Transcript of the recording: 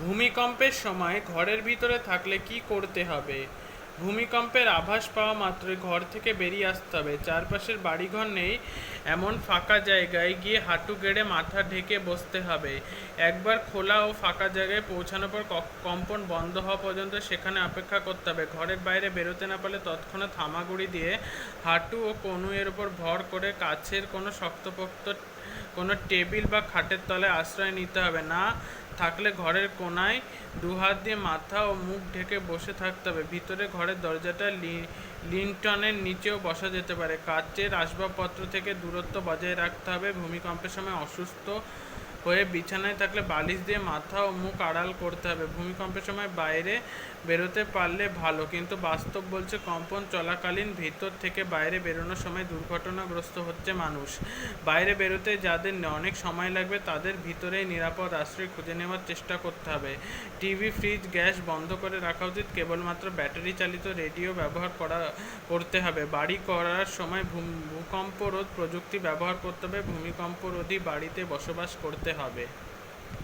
ভূমিকম্পের সময় ঘরের ভিতরে থাকলে কি করতে হবে? ভূমিকম্পের আভাস পাওয়া মাত্রই ঘর থেকে বেরিয়ে আসতে হবে। চারপাশের বাড়িঘর নেই, এমন ফাঁকা জায়গায় গিয়ে হাঁটু গেড়ে মাথা ঢেকে বসতে হবে। একবার খোলা ও ফাঁকা জায়গায় পৌঁছানোর পর কম্পন বন্ধ হওয়া পর্যন্ত সেখানে অপেক্ষা করতে হবে। ঘরের বাইরে বেরোতে না পারলে তৎক্ষণাৎ হামাগুড়ি দিয়ে হাঁটু ও কনুয়ের উপর ভর করে কাছের কোনো শক্তপোক্ত কোনো টেবিল বা খাটের তলায় আশ্রয় নিতে হবে। না থাকলে ঘরের কোনায় দুহাত দিয়ে মাথা ও মুখ ঢেকে বসে থাকতে হবে। ভিতরে ঘরের দরজাটা লিন্টনের নিচেও বসা যেতে পারে। কাচের আসবাবপত্র থেকে দূরত্ব বজায় রাখতে হবে। ভূমিকম্পের সময় অসুস্থ হয়ে বিছানায় থাকলে বালিশ দিয়ে মাথা ও মুখ আড়াল করতে হবে। ভূমিকম্পের সময় বাইরে বেরোতে পারলে ভালো, কিন্তু বাস্তব বলছে কম্পন চলাকালীন ভিতর থেকে বাইরে বেরোনোর সময় দুর্ঘটনাগ্রস্ত হচ্ছে মানুষ। বাইরে বেরোতে যাদের অনেক সময় লাগবে তাদের ভিতরেই নিরাপদ আশ্রয় খুঁজে নেওয়ার চেষ্টা করতে হবে। টিভি, ফ্রিজ, গ্যাস বন্ধ করে রাখা উচিত। কেবলমাত্র ব্যাটারি চালিত রেডিও ব্যবহার করা, করতে হবে। বাড়ি করার সময় ভূম- ভূকম্প রোধ প্রযুক্তি ব্যবহার করতে হবে। ভূমিকম্প রোধী বাড়িতে বসবাস করতে হবে।